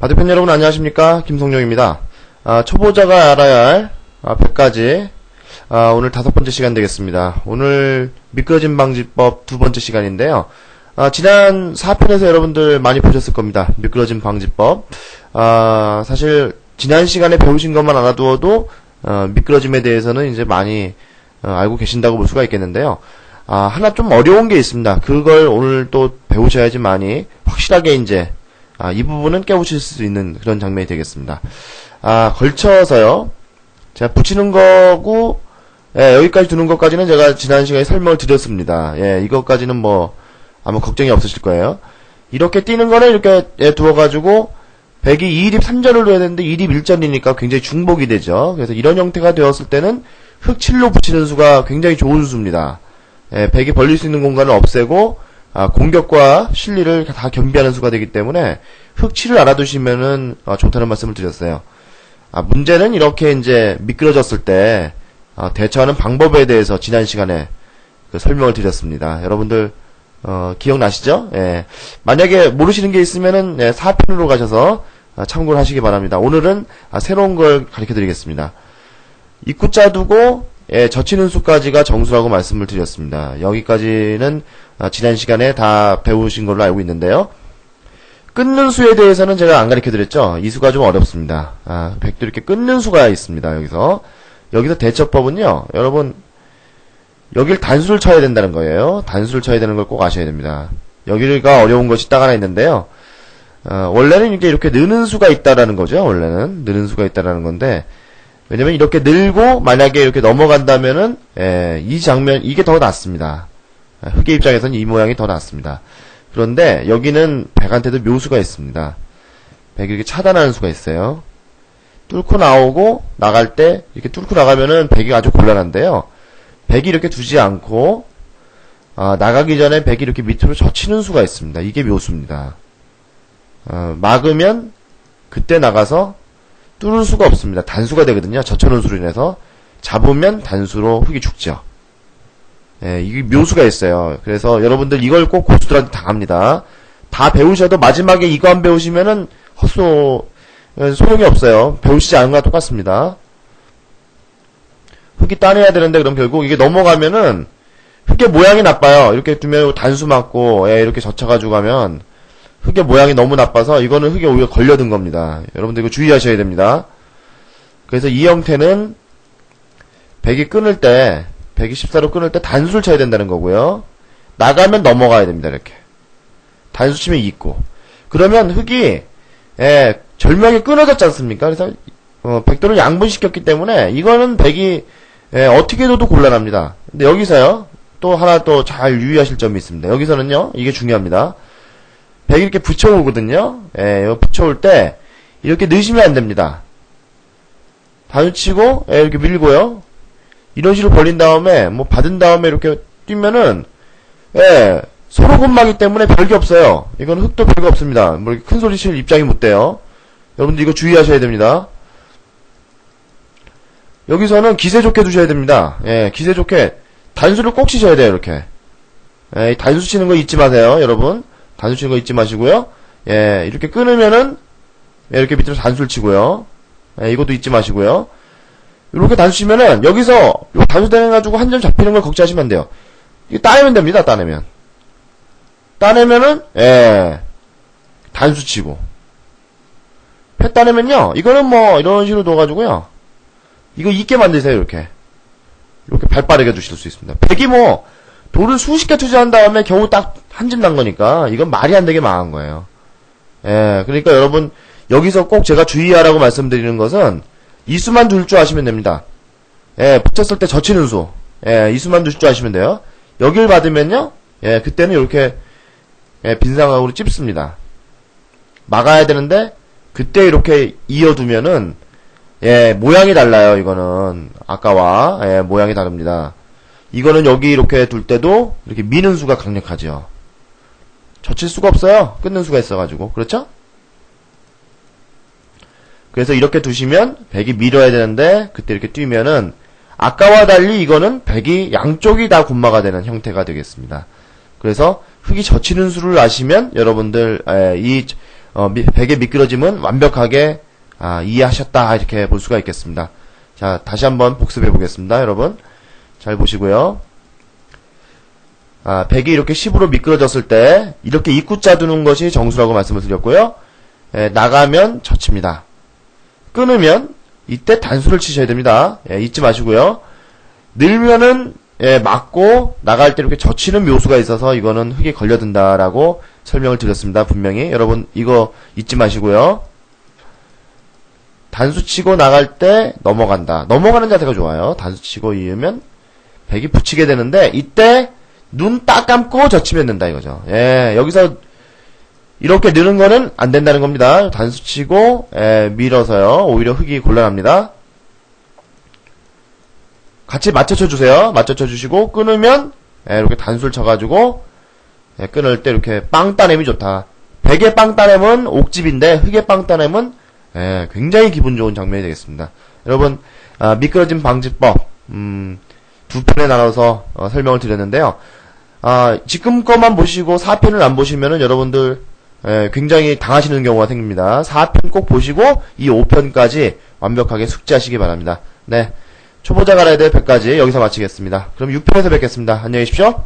바둑팬 여러분 안녕하십니까 김성룡입니다. 아, 초보자가 알아야 할 아, 100가지 아, 오늘 다섯 번째 시간 되겠습니다. 오늘 미끄러짐 방지법 두 번째 시간인데요. 아, 지난 4편에서 여러분들 많이 보셨을 겁니다. 미끄러짐 방지법. 아, 사실 지난 시간에 배우신 것만 알아두어도 어, 미끄러짐에 대해서는 이제 많이 어, 알고 계신다고 볼 수가 있겠는데요. 아, 하나 좀 어려운 게 있습니다. 그걸 오늘 또 배우셔야지 많이 확실하게 이제 아, 이 부분은 깨우칠 수 있는 그런 장면이 되겠습니다. 아, 걸쳐서요. 제가 붙이는 거고, 예, 여기까지 두는 것까지는 제가 지난 시간에 설명을 드렸습니다. 예, 이것까지는 뭐, 아무 걱정이 없으실 거예요. 이렇게 뛰는 거는 이렇게 예, 두어가지고, 백이 2립 3전을 둬야 되는데 2립 1전이니까 굉장히 중복이 되죠. 그래서 이런 형태가 되었을 때는 흑 7로 붙이는 수가 굉장히 좋은 수입니다. 예, 백이 벌릴 수 있는 공간을 없애고, 아, 공격과 실리를 다 겸비하는 수가 되기 때문에 흑치를 알아두시면은 어, 좋다는 말씀을 드렸어요. 아, 문제는 이렇게 이제 미끄러졌을 때 어, 대처하는 방법에 대해서 지난 시간에 그 설명을 드렸습니다. 여러분들 어, 기억나시죠? 예. 만약에 모르시는 게 있으면은 예, 4편으로 가셔서 아, 참고를 하시기 바랍니다. 오늘은 아, 새로운 걸 가르쳐 드리겠습니다. 입구자 두고 예, 젖히는 수까지가 정수라고 말씀을 드렸습니다. 여기까지는 아, 지난 시간에 다 배우신 걸로 알고 있는데요. 끊는 수에 대해서는 제가 안 가르쳐 드렸죠. 이 수가 좀 어렵습니다. 아, 백도 이렇게 끊는 수가 있습니다. 여기서. 여기서 대처법은요, 여러분, 여길 단수를 쳐야 된다는 거예요. 단수를 쳐야 되는 걸 꼭 아셔야 됩니다. 여기가 어려운 것이 딱 하나 있는데요. 어, 원래는 이게 이렇게 느는 수가 있다라는 거죠. 원래는 느는 수가 있다라는 건데 왜냐면 이렇게 늘고 만약에 이렇게 넘어간다면은 예, 이 장면 이게 더 낫습니다. 아, 흑의 입장에서는 이 모양이 더 낫습니다. 그런데 여기는 백한테도 묘수가 있습니다. 백이 이렇게 차단하는 수가 있어요. 뚫고 나오고 나갈 때 이렇게 뚫고 나가면은 백이 아주 곤란한데요. 백이 이렇게 두지 않고 아, 나가기 전에 백이 이렇게 밑으로 젖히는 수가 있습니다. 이게 묘수입니다. 어, 막으면 그때 나가서 뚫을 수가 없습니다. 단수가 되거든요. 젖혀놓은 수로 인해서 잡으면 단수로 흙이 죽죠. 예, 이게 묘수가 있어요. 그래서 여러분들 이걸 꼭 고수들한테 당합니다. 다 배우셔도 마지막에 이거 안 배우시면은 헛소 예, 소용이 없어요. 배우시지 않은 거랑 똑같습니다. 흙이 따내야 되는데 그럼 결국 이게 넘어가면은 흙의 모양이 나빠요. 이렇게 두면 단수 맞고 예, 이렇게 젖혀가지고 가면 흙의 모양이 너무 나빠서 이거는 흙에 오히려 걸려든 겁니다. 여러분들 이거 주의하셔야 됩니다. 그래서 이 형태는 백이 끊을 때 124로 끊을 때 단수를 쳐야 된다는 거고요. 나가면 넘어가야 됩니다. 이렇게 단수 치면 있고 그러면 흙이 예, 절명이 끊어졌지 않습니까? 그래서 어, 백도를 양분시켰기 때문에 이거는 백이 예, 어떻게 둬도 곤란합니다. 근데 여기서요 또 하나 또 잘 유의하실 점이 있습니다. 여기서는요 이게 중요합니다. 백이 이렇게 붙여오거든요. 예, 이거 붙여올 때 이렇게 넣으시면 안 됩니다. 단수치고 예, 이렇게 밀고요. 이런 식으로 벌린 다음에 뭐 받은 다음에 이렇게 뛰면은 예, 서로 곤마기 때문에 별게 없어요. 이건 흙도 별거 없습니다. 뭐 큰 소리 칠 입장이 못 돼요. 여러분들 이거 주의하셔야 됩니다. 여기서는 기세 좋게 두셔야 됩니다. 예, 기세 좋게 단수를 꼭 치셔야 돼요. 이렇게. 예, 이 단수 치는 거 잊지 마세요, 여러분. 단수 치는 거 잊지 마시고요. 예, 이렇게 끊으면은 예, 이렇게 밑으로 단수를 치고요. 예, 이것도 잊지 마시고요. 이렇게 단수 치면은 여기서 요 단수 대해가지고 한 점 잡히는 걸 걱정하시면 안 돼요. 이거 따내면 됩니다. 따내면. 따내면은 예 단수 치고 패 따내면요 이거는 뭐 이런 식으로 둬가지고요 이거 있게 만드세요 이렇게 이렇게 발 빠르게 두실 수 있습니다. 백이 뭐 돌을 수십 개 투자한 다음에 겨우 딱 한 집 난 거니까 이건 말이 안 되게 망한 거예요. 예 그러니까 여러분 여기서 꼭 제가 주의하라고 말씀드리는 것은 이 수만 둘 줄 아시면 됩니다. 예, 붙였을 때 젖히는 수. 예, 이 수만 둘 줄 아시면 돼요. 여길 받으면요. 예, 그때는 이렇게 예, 빈상으로 찝습니다. 막아야 되는데 그때 이렇게 이어두면은 예, 모양이 달라요. 이거는 아까와 예, 모양이 다릅니다. 이거는 여기 이렇게 둘 때도 이렇게 미는 수가 강력하죠. 젖힐 수가 없어요. 끊는 수가 있어가지고 그렇죠? 그래서 이렇게 두시면 백이 밀어야 되는데 그때 이렇게 뛰면은 아까와 달리 이거는 백이 양쪽이 다 곤마가 되는 형태가 되겠습니다. 그래서 흙이 젖히는 수를 아시면 여러분들 에, 이 어, 미- 벽의 미끄러짐은 완벽하게 아, 이해하셨다 이렇게 볼 수가 있겠습니다. 자, 다시 한번 복습해 보겠습니다, 여러분. 잘 보시고요. 아, 벽이 이렇게 10으로 미끄러졌을 때 이렇게 입구자 두는 것이 정수라고 말씀을 드렸고요. 예, 나가면 젖힙니다. 끊으면 이때 단수를 치셔야 됩니다. 예, 잊지 마시고요. 늘면은 예, 맞고 나갈 때 이렇게 젖히는 묘수가 있어서 이거는 흙이 걸려든다라고 설명을 드렸습니다. 분명히 여러분 이거 잊지 마시고요. 단수 치고 나갈 때 넘어간다. 넘어가는 자세가 좋아요. 단수 치고 이으면 백이 붙이게 되는데 이때 눈 딱 감고 젖히면 된다 이거죠. 예, 여기서 이렇게 느는 거는 안 된다는 겁니다. 단수 치고 예, 밀어서요. 오히려 흙이 곤란합니다. 같이 맞춰쳐 주세요. 맞춰쳐 주시고 끊으면 예, 이렇게 단수를 쳐가지고 예, 끊을 때 이렇게 빵 따냄이 좋다. 백의 빵 따냄은 옥집인데 흙의 빵 따냄은 예, 굉장히 기분 좋은 장면이 되겠습니다. 여러분 아, 미끄러짐 방지법 음, 두 편에 나눠서 어, 설명을 드렸는데요. 아, 지금 것만 보시고 4편을 안 보시면은 여러분들 예, 굉장히 당하시는 경우가 생깁니다. 4편 꼭 보시고 이 5편까지 완벽하게 숙지하시기 바랍니다. 네. 초보자가 알아야 될 100가지 여기서 마치겠습니다. 그럼 6편에서 뵙겠습니다. 안녕히 계십시오.